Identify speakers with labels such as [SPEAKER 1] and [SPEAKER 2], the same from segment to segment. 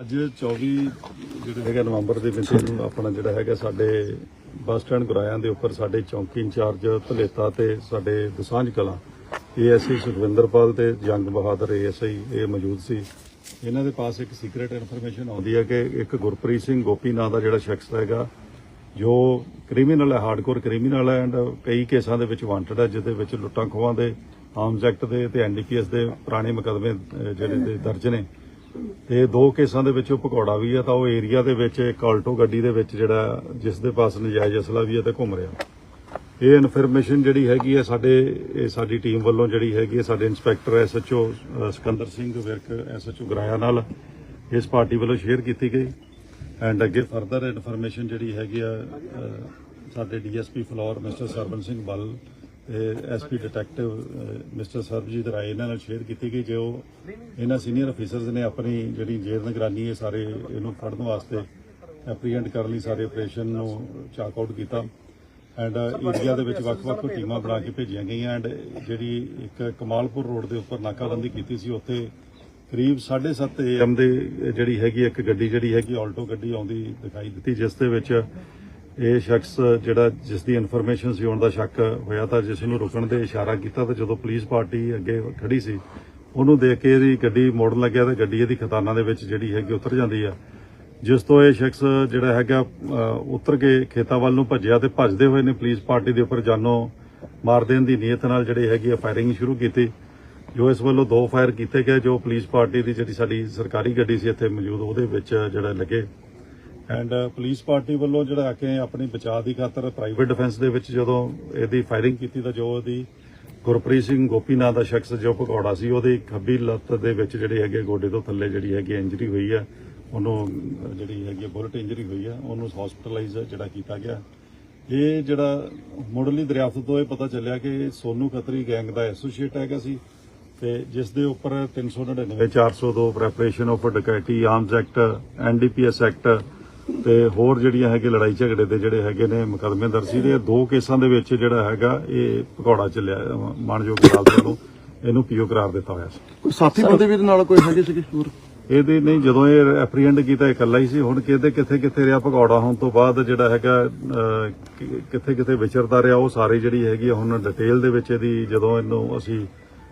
[SPEAKER 1] ਅੱਜ 24 ਜਿਹੜੇ ਹੈਗਾ ਨਵੰਬਰ ਦੇ ਵਿੱਚ ਨੂੰ ਆਪਣਾ ਜਿਹੜਾ ਹੈਗਾ ਸਾਡੇ ਬੱਸ ਸਟੈਂਡ ਗੁਰਾਇਆਂ ਦੇ ਉੱਪਰ ਸਾਡੇ ਚੌਂਕੀ ਇੰਚਾਰਜ ਭਲੇਤਾ ਤੇ ਸਾਡੇ ਦਸਾਂਝ ਕਲਾਂ, ਏਐਸਆਈ ਸੁਖਵਿੰਦਰਪਾਲ ਤੇ ਜੰਗ ਬਹਾਦਰ ਏਐਸਆਈ ਇਹ ਮੌਜੂਦ ਸੀ। ਇਹਨਾਂ ਦੇ ਪਾਸ ਇੱਕ ਸੀਕ੍ਰੀਟ ਇਨਫੋਰਮੇਸ਼ਨ ਆਉਂਦੀ ਹੈ ਕਿ ਇੱਕ ਗੁਰਪ੍ਰੀਤ ਸਿੰਘ ਗੋਪੀ ਨਾਂ ਦਾ ਜਿਹੜਾ ਸ਼ਖਸ ਹੈਗਾ, ਜੋ ਕ੍ਰਿਮੀਨਲ ਹੈ ਹਾਰਡਕੋਰ ਕ੍ਰਿਮੀਨਲ ਹੈ ਐਂਡ ਕਈ ਕੇਸਾਂ ਦੇ ਵਿੱਚ ਵਾਂਟਡ ਹੈ, ਜਿਹਦੇ ਵਿੱਚ ਲੁੱਟਾਂ ਖੋਹਾਂ ਦੇ ਆਰਮਸ ਐਕਟ ਦੇ ਤੇ ਐਨਡੀਪੀਐਸ ਦੇ ਪੁਰਾਣੇ ਮੁਕੱਦਮੇ ਜਿਹੜੇ ਦੇ ਦਰਜ ਨੇ। ਤੇ ਦੋ ਕੇਸਾਂ ਦੇ ਵਿੱਚ ਉਹ ਭਗੌੜਾ ਵੀ ਆ ਤਾਂ ਉਹ ਏਰੀਆ ਦੇ ਵਿੱਚ ਇੱਕ ਆਲਟੋ ਗੱਡੀ ਦੇ ਵਿੱਚ ਜਿਹੜਾ ਜਿਸ ਦੇ ਪਾਸ ਨਜਾਇਜ਼ ਅਸਲਾ ਵੀ ਹੈ ਤੇ ਘੁੰਮ ਰਿਹਾ। ਇਹ ਇਨਫੋਰਮੇਸ਼ਨ ਜਿਹੜੀ ਹੈਗੀ ਹੈ ਸਾਡੇ ਇਹ ਸਾਡੀ ਟੀਮ ਵੱਲੋਂ ਜਿਹੜੀ ਹੈਗੀ ਹੈ ਸਾਡੇ inspector SHO Sikandar Singh Virk SHO Goraya ਨਾਲ ਇਸ ਪਾਰਟੀ ਵੱਲੋਂ ਸ਼ੇਅਰ ਕੀਤੀ ਗਈ। ਐਂਡ ਅੱਗੇ ਫਰਦਰ ਇਨਫੋਰਮੇਸ਼ਨ ਜਿਹੜੀ ਹੈਗੀ ਆ ਅਹ, ਸਾਡੇ DSP Phillaur mister Sarban Singh Bal SP detective mister Sarabjit Rai ਇਹਨਾਂ ਨਾਲ ਸ਼ੇਅਰ ਕੀਤੀ ਗਈ, ਜੋ ਇਹਨਾਂ ਸੀਨੀਅਰ ਅਫੀਸਰਸ ਨੇ ਆਪਣੀ ਜਿਹੜੀ ਜੇਲ੍ਹ ਨਿਗਰਾਨੀ ਹੈ, ਸਾਰੇ ਇਹਨੂੰ ਫੜਨ ਵਾਸਤੇ ਐਪਰੀਹੈਂਡ ਕਰਨ ਲਈ ਸਾਰੇ ਆਪਰੇਸ਼ਨ ਨੂੰ ਚਾਕ ਆਊਟ ਕੀਤਾ। ਐਂਡ ਏਰੀਆ ਦੇ ਵਿੱਚ ਵੱਖ-ਵੱਖ ਟੀਮਾਂ ਬਣਾ ਕੇ ਭੇਜੀਆਂ ਗਈਆਂ ਐਂਡ ਜਿਹੜੀ ਇੱਕ ਕਮਾਲਪੁਰ ਰੋਡ ਦੇ ਉੱਪਰ ਨਾਕਾਬੰਦੀ ਕੀਤੀ ਸੀ, ਉੱਥੇ ਕਰੀਬ 7:30 ਏਐਮ ਦੇ ਜਿਹੜੀ ਹੈਗੀ, ਇੱਕ ਗੱਡੀ ਜਿਹੜੀ ਹੈਗੀ ਆਲਟੋ ਗੱਡੀ ਆਉਂਦੀ ਦਿਖਾਈ ਦਿੱਤੀ, ਜਿਸ ਦੇ ਵਿੱਚ ਇਹ ਸ਼ਖਸ ਜਿਹੜਾ ਜਿਸ ਦੀ ਇਨਫੋਰਮੇਸ਼ਨ ਸੀ ਹੋਣ ਦਾ ਸ਼ੱਕ ਹੋਇਆ ਤਾਂ ਜਿਸ ਨੂੰ ਰੁਕਣ ਦੇ ਇਸ਼ਾਰਾ ਕੀਤਾ ਤਾਂ ਜਦੋਂ ਪੁਲਿਸ ਪਾਰਟੀ ਅੱਗੇ ਖੜੀ ਸੀ, ਉਹਨੂੰ ਦੇਖ ਕੇ ਇਹਦੀ ਗੱਡੀ ਮੋੜਨ ਲੱਗਿਆ ਤੇ ਗੱਡੀ ਇਹਦੀ ਖਤਾਨਾਂ ਦੇ ਵਿੱਚ ਜਿਹੜੀ ਹੈਗੀ ਉਤਰ ਜਾਂਦੀ ਆ। ਜਿਸ ਤੋਂ ਇਹ ਸ਼ਖਸ ਜਿਹੜਾ ਹੈਗਾ ਉਤਰ ਕੇ ਖੇਤਾਂ ਵੱਲ ਨੂੰ ਭੱਜਿਆ ਤੇ ਭੱਜਦੇ ਹੋਏ ਨੇ ਪੁਲਿਸ ਪਾਰਟੀ ਦੇ ਉੱਪਰ ਜਾਨੋਂ ਮਾਰ ਦੇਣ ਦੀ ਨੀਅਤ ਨਾਲ ਜਿਹੜੀ ਹੈਗੀ ਆ ਫਾਇਰਿੰਗ ਸ਼ੁਰੂ ਕੀਤੀ। ਜੋ ਇਸ ਵੱਲੋਂ ਦੋ ਫਾਇਰ ਕੀਤੇ ਗਏ, ਜੋ ਪੁਲਿਸ ਪਾਰਟੀ ਦੀ ਜਿਹੜੀ ਸਾਡੀ ਸਰਕਾਰੀ ਗੱਡੀ ਸੀ, ਇੱਥੇ ਮੌਜੂਦ ਉਹਦੇ ਵਿੱਚ ਜਿਹੜਾ ਲੱਗੇ। ਐਂਡ ਪੁਲਿਸ ਪਾਰਟੀ ਵੱਲੋਂ ਜਿਹੜਾ ਆ ਕੇ ਆਪਣੀ ਬਚਾਅ ਦੀ ਖਾਤਰ ਪ੍ਰਾਈਵੇਟ ਡਿਫੈਂਸ ਦੇ ਵਿੱਚ ਜਦੋਂ ਇਹਦੀ ਫਾਇਰਿੰਗ ਕੀਤੀ ਤਾਂ ਜੋ ਉਹਦੀ ਗੁਰਪ੍ਰੀਤ ਸਿੰਘ ਗੋਪੀ ਨਾਂ ਦਾ ਸ਼ਖਸ ਜੋ ਭਗੌੜਾ ਸੀ, ਉਹਦੀ ਖੱਬੀ ਲੱਤ ਦੇ ਵਿੱਚ ਜਿਹੜੇ ਹੈਗੇ ਗੋਡੇ ਤੋਂ ਥੱਲੇ ਜਿਹੜੀ ਹੈਗੀ ਇੰਜਰੀ ਹੋਈ ਹੈ ਉਹਨੂੰ ਜਿਹੜੀ ਹੈਗੀ ਬੁਲਟ ਇੰਜਰੀ ਹੋਈ ਹੈ ਉਹਨੂੰ ਹਸਪੀਟਲਾਈਜ਼ ਜਿਹੜਾ ਕੀਤਾ ਗਿਆ। ਇਹ ਜਿਹੜਾ ਮੁੱਢਲੀ ਦਰਿਆਫਤ ਤੋਂ ਇਹ ਪਤਾ ਚੱਲਿਆ ਕਿ ਇਹ ਸੋਨੂ ਖੱਤਰੀ ਗੈਂਗ ਦਾ ਐਸੋਸੀਏਟ ਹੈਗਾ ਸੀ ਤੇ ਜਿਸ ਦੇ ਉੱਪਰ 399 402 preparation of dacoity arms act NDPS act ਤੇ ਹੋਰ ਜਿਹੜੀਆਂ ਹੈਗੇ ਲੜਾਈ ਝਗੜੇ ਦੇ ਜਿਹੜੇ ਹੈਗੇ ਨੇ ਮੁਕੱਦਮੇ ਦਰਜ ਸੀ ਦੇ ਦੋ ਕੇਸਾਂ ਦੇ ਵਿੱਚ ਜਿਹੜਾ ਹੈਗਾ ਇਹ ਭਗੌੜਾ ਚੱਲਿਆ ਮਾਨਯੋਗ ਅਦਾਲਤ ਵੱਲੋਂ ਇਹਨੂੰ ਪੀਓ ਕਰਾਰ ਦਿੱਤਾ ਹੋਇਆ ਸੀ।
[SPEAKER 2] ਕੋਈ ਸਾਥੀ ਬੰਦੇ ਵੀ ਨਾਲ ਕੋਈ ਹੈਗੇ ਸੀਗੇ ਹੋਰ?
[SPEAKER 1] ਇਹਦੇ ਨਹੀਂ ਜਦੋਂ ਇਹ ਐਪਰੀਹੈਂਡ ਕੀਤਾ ਇਕੱਲਾ ਹੀ ਸੀ। ਹੁਣ ਕਿਤੇ ਕਿੱਥੇ ਕਿੱਥੇ ਰਿਹਾ ਭਗੌੜਾ ਹੋਣ ਤੋਂ ਬਾਅਦ ਜਿਹੜਾ ਹੈਗਾ ਕਿੱਥੇ ਕਿੱਥੇ ਵਿਚਰਦਾ ਰਿਹਾ ਉਹ ਸਾਰੇ ਜਿਹੜੀ ਹੈਗੀ ਹੁਣ ਡਿਟੇਲ ਦੇ ਵਿੱਚ ਇਹਦੀ ਜਦੋਂ ਇਹਨੂੰ ਅਸੀਂ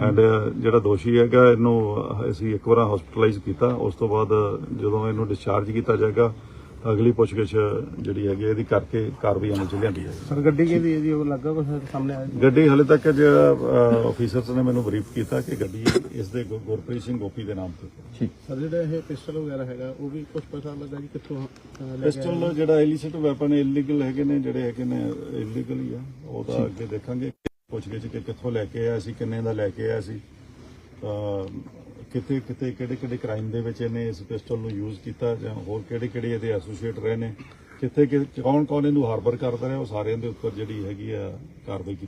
[SPEAKER 1] ਐਂਡ ਜਿਹੜਾ ਦੋਸ਼ੀ ਹੈਗਾ ਇਹਨੂੰ ਅਸੀਂ ਇੱਕ ਵਾਰ ਹਸਪੀਟਲਾਈਜ਼ ਕੀਤਾ। ਉਸ ਤੋਂ ਬਾਅਦ ਜਦੋਂ ਇਹਨੂੰ ਡਿਸਚਾਰਜ ਕੀਤਾ ਜਾਏਗਾ ਤਾਂ ਅਗਲੀ ਪੁੱਛਗਿੱਛ ਜਿਹੜੀ ਹੈਗੀ ਇਹਦੀ ਕਰਕੇ ਕਾਰਵਾਈ ਅਮਲ ਚ ਲਿਆਂਦੀ ਹੈ
[SPEAKER 2] ਸਰ ਗੱਡੀ ਕਿਹਦੀ ਹੈ ਜੀ? ਉਹ ਲੱਗਾ ਕੁਛ ਸਾਹਮਣੇ ਆਇਆ
[SPEAKER 1] ਗੱਡੀ ਹਲੇ ਤੱਕ ਜਿਹੜਾ ਆਫੀਸਰਸ ਨੇ ਮੈਨੂੰ ਬਰੀਫ ਕੀਤਾ ਕਿ ਗੱਡੀ ਇਸ ਦੇ ਗੁਰਪ੍ਰੀਤ ਸਿੰਘ ਗੋਪੀ ਦੇ ਨਾਮ ਤੇ।
[SPEAKER 2] ਸਰ ਜਿਹੜਾ ਇਹ ਪਿਸਟਲ ਵਗੈਰਾ ਹੈਗਾ ਉਹ ਵੀ ਕੁਝ ਪਤਾ ਲੱਗਾ ਜੀ ਕਿੱਥੋਂ ਲੈ
[SPEAKER 1] ਪਿਸਟਲ ਜਿਹੜਾ ਇਲੀਸਿਟ ਵੈਪਨ ਇਲੀਗਲ ਹੈਗੇ ਨੇ ਜਿਹੜੇ ਹੈਗੇ ਨੇ ਇਲੀਗਲ ਹੀ ਆ। ਉਹਦਾ ਅੱਗੇ ਦੇਖਾਂਗੇ। ਪੁੱਛਗਿੱਛ ਕਿ ਕਿੱਥੋਂ ਲੈ ਕੇ ਆਇਆ ਸੀ, ਕਿੰਨੇ ਦਾ ਲੈ ਕੇ ਆਇਆ ਸੀ। ਤਾਂ ਕਿਤੇ ਕਿਤੇ ਕਿਹੜੇ ਕਿਹੜੇ ਕ੍ਰਾਈਮ ਦੇ ਵਿੱਚ ਇਹਨੇ ਇਸ ਪਿਸਟਲ ਨੂੰ ਯੂਜ਼ ਕੀਤਾ ਜਾਂ ਹੋਰ ਕਿਹੜੇ ਕਿਹੜੇ ਇਹਦੇ ਐਸੋਸੀਏਟ ਰਹੇ ਨੇ, ਕਿੱਥੇ, ਕਿ ਕੌਣ ਕੌਣ ਇਹਨੂੰ ਹਾਰਬਰ ਕਰਦਾ ਰਿਹਾ, ਉਹ ਸਾਰਿਆਂ ਦੇ ਉੱਪਰ ਜਿਹੜੀ ਹੈਗੀ ਆ ਕਾਰਵਾਈ ਕੀਤੀ